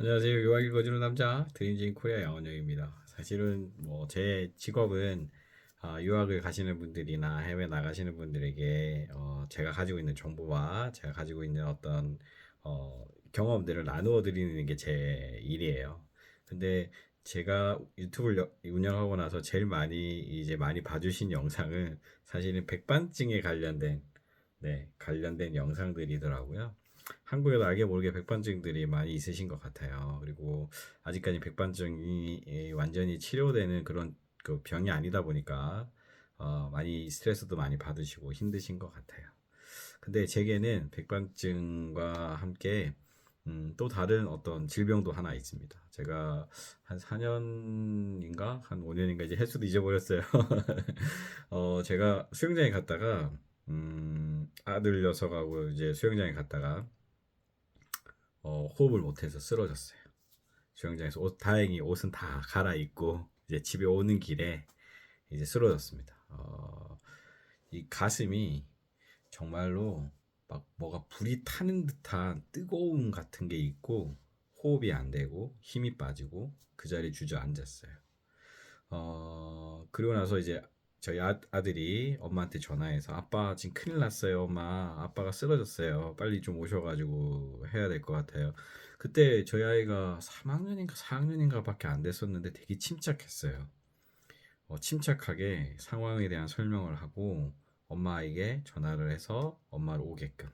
안녕하세요. 요약 읽어주는 남자 드림진 코리아 양원영입니다. 사실은 뭐 제 직업은 아, 유학을 가시는 분들이나 해외 나가시는 분들에게 어, 제가 가지고 있는 정보와 제가 가지고 있는 어떤 어, 경험들을 나누어 드리는 게 제 일이에요. 근데 제가 유튜브를 여- 운영하고 나서 제일 많이 이제 많이 봐주신 영상은 사실은 백반증에 관련된 네, 관련된 영상들이더라고요. 한국에도 알게 모르게 백반증들이 많이 있으신 것 같아요. 그리고 아직까지 백반증이 예, 완전히 치료되는 그런 그 병이 아니다 보니까 어, 많이 스트레스도 많이 받으시고 힘드신 것 같아요. 근데 제게는 백반증과 함께 음, 또 다른 어떤 질병도 하나 있습니다. 제가 한 4년인가 한 5년인가 이제 횟수도 잊어버렸어요. 어, 제가 수영장에 갔다가 음, 아들 녀석하고 이제 수영장에 갔다가 어, 호흡을 못해서 쓰러졌어요. 수영장에서 옷, 다행히 옷은 다 갈아입고 이제 집에 오는 길에 이제 쓰러졌습니다. 어, 이 가슴이 정말로 막 뭐가 불이 타는 듯한 뜨거움 같은 게 있고 호흡이 안 되고 힘이 빠지고 그 자리에 주저앉았어요. 어, 그리고 나서 이제 저희 아, 아들이 엄마한테 전화해서 아빠 지금 큰일 났어요 엄마. 아빠가 쓰러졌어요. 빨리 좀 오셔가지고 해야 될 것 같아요. 그때 저희 아이가 3학년인가 4학년인가 밖에 안 됐었는데 되게 침착했어요. 어, 침착하게 상황에 대한 설명을 하고 엄마에게 전화를 해서 엄마를 오게끔.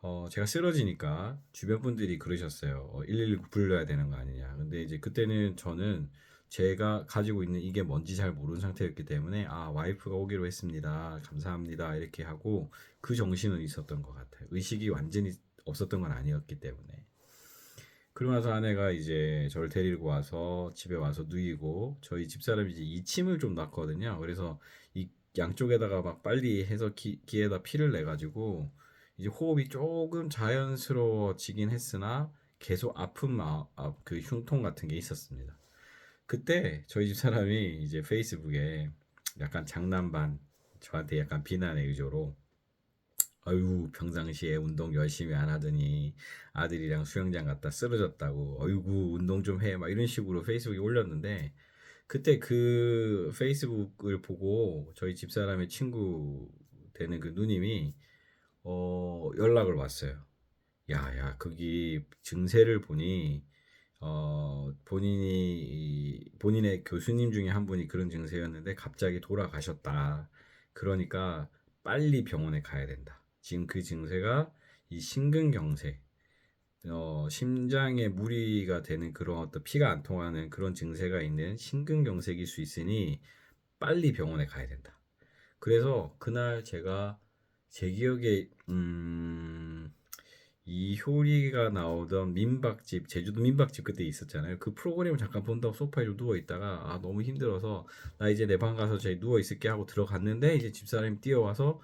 어, 제가 쓰러지니까 주변 분들이 그러셨어요. 어, 119 불러야 되는 거 아니냐. 근데 이제 그때는 저는 제가 가지고 있는 이게 뭔지 잘 모르는 상태였기 때문에 아, 와이프가 오기로 했습니다. 감사합니다. 이렇게 하고 그 정신은 있었던 것 같아요. 의식이 완전히 없었던 건 아니었기 때문에. 그러고 나서 아내가 이제 저를 데리고 와서 집에 와서 누이고 저희 집사람이 이제 이침을 좀 났거든요. 그래서 이 양쪽에다가 막 빨리 해서 기, 귀에다 피를 내 가지고 이제 호흡이 조금 자연스러워지긴 했으나 계속 아픈 마, 아, 그 흉통 같은 게 있었습니다. 그때 저희 집 사람이 이제 페이스북에 약간 장난 반 저한테 약간 비난의 의조로 아이고 평상시에 운동 열심히 안 하더니 아들이랑 수영장 갔다 쓰러졌다고 어이구 운동 좀 해 막 이런 식으로 페이스북에 올렸는데 그때 그 페이스북을 보고 저희 집사람의 친구 되는 그 누님이 어 연락을 왔어요. 야야 거기 증세를 보니 어 본인이 이- 본인의 교수님 중에 한 분이 그런 증세였는데 갑자기 돌아가셨다. 그러니까 빨리 병원에 가야 된다. 지금 그 증세가 이 심근경색, 어, 심장에 무리가 되는 그런 어떤 피가 안 통하는 그런 증세가 있는 심근경색일 수 있으니 빨리 병원에 가야 된다. 그래서 그날 제가 제 기억에 음, 이효리가 나오던 민박집 제주도 민박집 그때 있었잖아요. 그 프로그램을 잠깐 본다고 소파에 좀 누워 있다가 아 너무 힘들어서 나 이제 내 방 가서 저희 누워 있을게 하고 들어갔는데 이제 집사람이 뛰어와서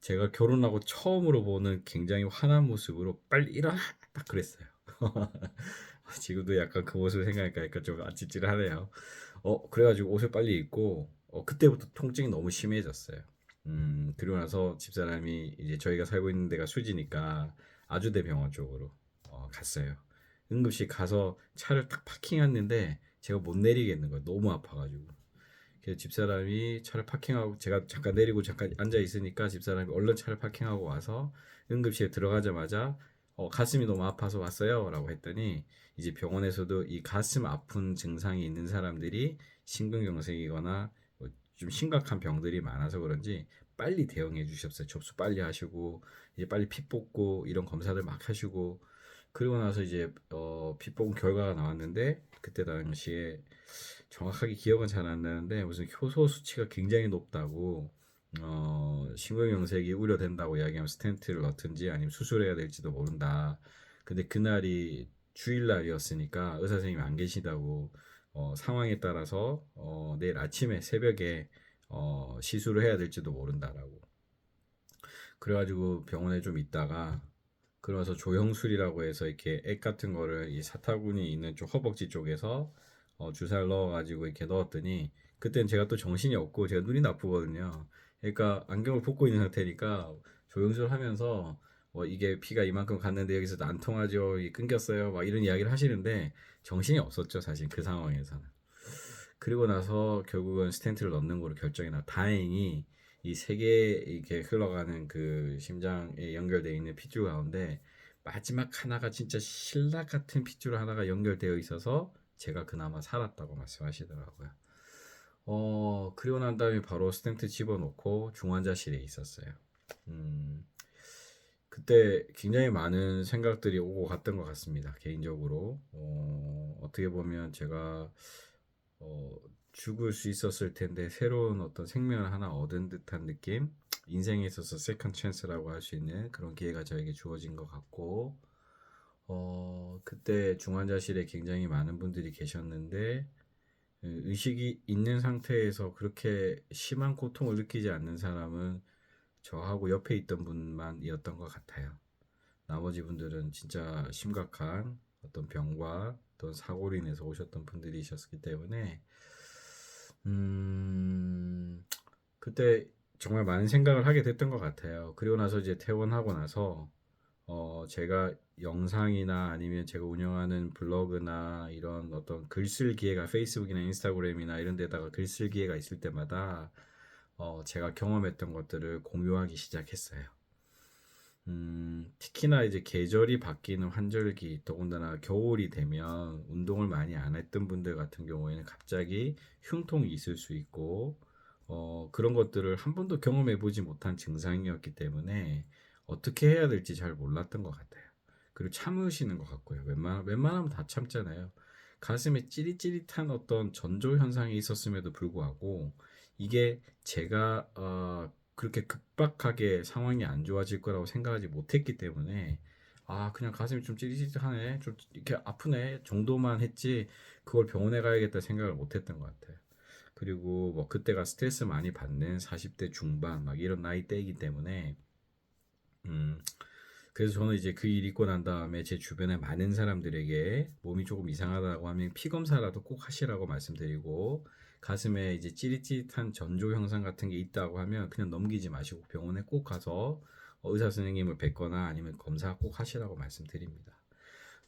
제가 결혼하고 처음으로 보는 굉장히 화난 모습으로 빨리 일어나 딱 그랬어요. 지금도 약간 그 모습을 생각하니까 약간 좀 아찔찔하네요. 어 그래가지고 옷을 빨리 입고 어 그때부터 통증이 너무 심해졌어요. 음 그리고 나서 집사람이 이제 저희가 살고 있는 데가 수지니까 아주대 병원 쪽으로 어, 갔어요. 응급실 가서 차를 딱 파킹했는데 제가 못 내리겠는 거예요. 너무 아파가지고. 그래서 집사람이 차를 파킹하고 제가 잠깐 내리고 잠깐 앉아 있으니까 집사람이 얼른 차를 파킹하고 와서 응급실에 들어가자마자 어, 가슴이 너무 아파서 왔어요라고 했더니 이제 병원에서도 이 가슴 아픈 증상이 있는 사람들이 심근경색이거나 뭐좀 심각한 병들이 많아서 그런지 빨리 대응해 주셨어요. 접수 빨리 하시고 이제 빨리 피 뽑고 이런 검사들 막 하시고 그리고 나서 이제 어, 피 뽑은 결과가 나왔는데 그때 당시에 정확하게 기억은 잘 안 나는데 무슨 효소 수치가 굉장히 높다고 어, 심근경색이 우려된다고 이야기하면 스텐트를 넣든지 아니면 수술해야 될지도 모른다. 근데 그날이 주일날이었으니까 의사 선생님이 안 계시다고 어, 상황에 따라서 어, 내일 아침에 새벽에 어, 시술을 해야 될지도 모른다라고. 그래가지고 병원에 좀 있다가 그러면서 조영술이라고 해서 이렇게 액 같은 거를 이 사타구니 있는 쪽 허벅지 쪽에서 어, 주사를 넣어가지고 이렇게 넣었더니 그땐 제가 또 정신이 없고 제가 눈이 나쁘거든요. 그러니까 안경을 벗고 있는 상태니까 조영술 하면서 뭐 이게 피가 이만큼 갔는데 여기서 안 통하죠. 이 끊겼어요. 막 이런 이야기를 하시는데 정신이 없었죠. 사실 그 상황에서는. 그리고 나서 결국은 스텐트를 넣는 걸로 결정이 나. 다행히 이 세 개 이렇게 흘러가는 그 심장에 연결되어 있는 핏줄 가운데 마지막 하나가 진짜 신라 같은 핏줄 하나가 연결되어 있어서 제가 그나마 살았다고 말씀하시더라고요. 어, 그리고 난 다음에 바로 스텐트 집어넣고 중환자실에 있었어요. 음, 그때 굉장히 많은 생각들이 오고 갔던 것 같습니다. 개인적으로. 어, 어떻게 보면 제가 어, 죽을 수 있었을 텐데 새로운 어떤 생명을 하나 얻은 듯한 느낌? 인생에 있어서 세컨 찬스라고 할 수 있는 그런 기회가 저에게 주어진 것 같고 어, 그때 중환자실에 굉장히 많은 분들이 계셨는데 그 의식이 있는 상태에서 그렇게 심한 고통을 느끼지 않는 사람은 저하고 옆에 있던 분만이었던 것 같아요. 나머지 분들은 진짜 심각한 어떤 병과 어떤 사고로 인해서 오셨던 분들이셨기 때문에 음, 그때 정말 많은 생각을 하게 됐던 것 같아요. 그리고 나서 이제 퇴원하고 나서 어, 제가 영상이나 아니면 제가 운영하는 블로그나 이런 어떤 글쓸 기회가 페이스북이나 인스타그램이나 이런 데다가 글쓸 기회가 있을 때마다 어, 제가 경험했던 것들을 공유하기 시작했어요. 음, 특히나 이제 계절이 바뀌는 환절기, 더군다나 겨울이 되면 운동을 많이 안 했던 분들 같은 경우에는 갑자기 흉통이 있을 수 있고, 어, 그런 것들을 한 번도 경험해 보지 못한 증상이었기 때문에 어떻게 해야 될지 잘 몰랐던 것 같아요. 그리고 참으시는 것 같고요. 웬만, 웬만하면 다 참잖아요. 가슴에 찌릿찌릿한 어떤 전조 현상이 있었음에도 불구하고 이게 제가 어, 그렇게 급박하게 상황이 안 좋아질 거라고 생각하지 못했기 때문에 아 그냥 가슴이 좀 찌릿찌릿하네 좀 이렇게 아프네 정도만 했지 그걸 병원에 가야겠다 생각을 못했던 것 같아요. 그리고 뭐 그때가 스트레스 많이 받는 40대 중반 막 이런 나이 대이기 때문에 음 그래서 저는 이제 그 일 있고 난 다음에 제 주변에 많은 사람들에게 몸이 조금 이상하다고 하면 피 검사라도 꼭 하시라고 말씀드리고 가슴에 이제 찌릿찌릿한 전조 현상 같은 게 있다고 하면 그냥 넘기지 마시고 병원에 꼭 가서 어, 의사 선생님을 뵙거나 아니면 검사 꼭 하시라고 말씀드립니다.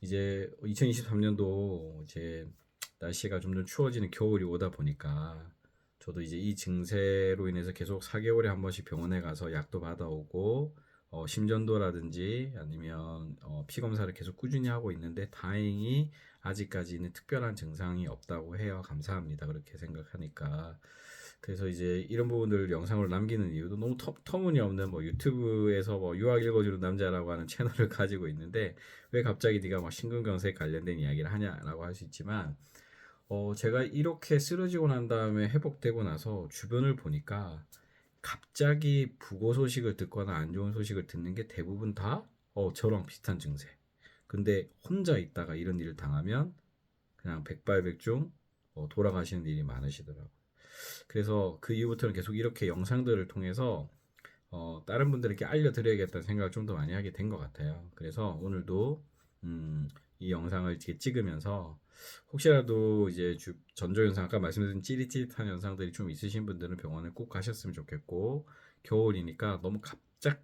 이제 2023년도 이제 날씨가 좀 더 추워지는 겨울이 오다 보니까 저도 이제 이 증세로 인해서 계속 4개월에 한 번씩 병원에 가서 약도 받아오고 어, 심전도라든지 아니면 어, 피 검사를 계속 꾸준히 하고 있는데 다행히 아직까지는 특별한 증상이 없다고 해요. 감사합니다. 그렇게 생각하니까. 그래서 이제 이런 부분들 영상을 남기는 이유도 너무 터, 터무니없는 뭐 유튜브에서 뭐 유학 읽어주는 남자라고 하는 채널을 가지고 있는데 왜 갑자기 네가 막 심근경색 관련된 이야기를 하냐라고 할 수 있지만 어 제가 이렇게 쓰러지고 난 다음에 회복되고 나서 주변을 보니까 갑자기 부고 소식을 듣거나 안 좋은 소식을 듣는 게 대부분 다 어, 저랑 비슷한 증세. 근데 혼자 있다가 이런 일을 당하면 그냥 백발백중 어, 돌아가시는 일이 많으시더라고요. 그래서 그 이후부터는 계속 이렇게 영상들을 통해서 어, 다른 분들에게 알려드려야겠다는 생각을 좀 더 많이 하게 된 것 같아요. 그래서 오늘도 음, 이 영상을 찍으면서 혹시라도 이제 주, 전조 현상 아까 말씀드린 찌릿찌릿한 현상들이 좀 있으신 분들은 병원에 꼭 가셨으면 좋겠고 겨울이니까 너무 갑작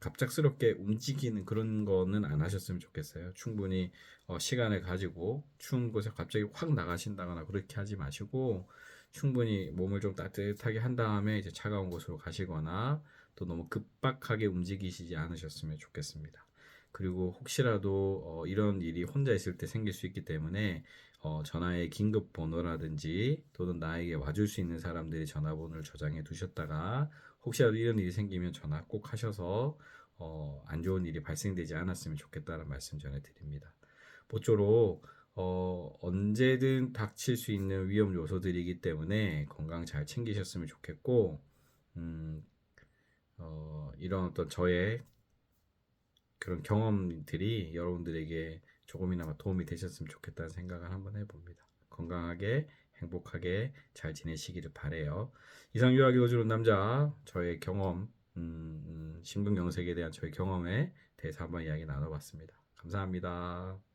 갑작스럽게 움직이는 그런 거는 안 하셨으면 좋겠어요. 충분히 어, 시간을 가지고 추운 곳에 갑자기 확 나가신다거나 그렇게 하지 마시고 충분히 몸을 좀 따뜻하게 한 다음에 이제 차가운 곳으로 가시거나 또 너무 급박하게 움직이시지 않으셨으면 좋겠습니다. 그리고 혹시라도 어, 이런 일이 혼자 있을 때 생길 수 있기 때문에 어, 전화의 긴급 번호라든지 또는 나에게 와줄 수 있는 사람들의 전화번호를 저장해 두셨다가 혹시라도 이런 일이 생기면 전화 꼭 하셔서 어, 안 좋은 일이 발생되지 않았으면 좋겠다는 말씀 전해드립니다. 모쪼록 어, 언제든 닥칠 수 있는 위험 요소들이기 때문에 건강 잘 챙기셨으면 좋겠고 음, 어, 이런 어떤 저의 그런 경험들이 여러분들에게 조금이나마 도움이 되셨으면 좋겠다는 생각을 한번 해봅니다. 건강하게 행복하게 잘 지내시기를 바래요. 이상 유학이 오주는 남자 저의 경험 음, 음, 신분경색에 대한 저의 경험에 대해서 한번 이야기 나눠봤습니다. 감사합니다.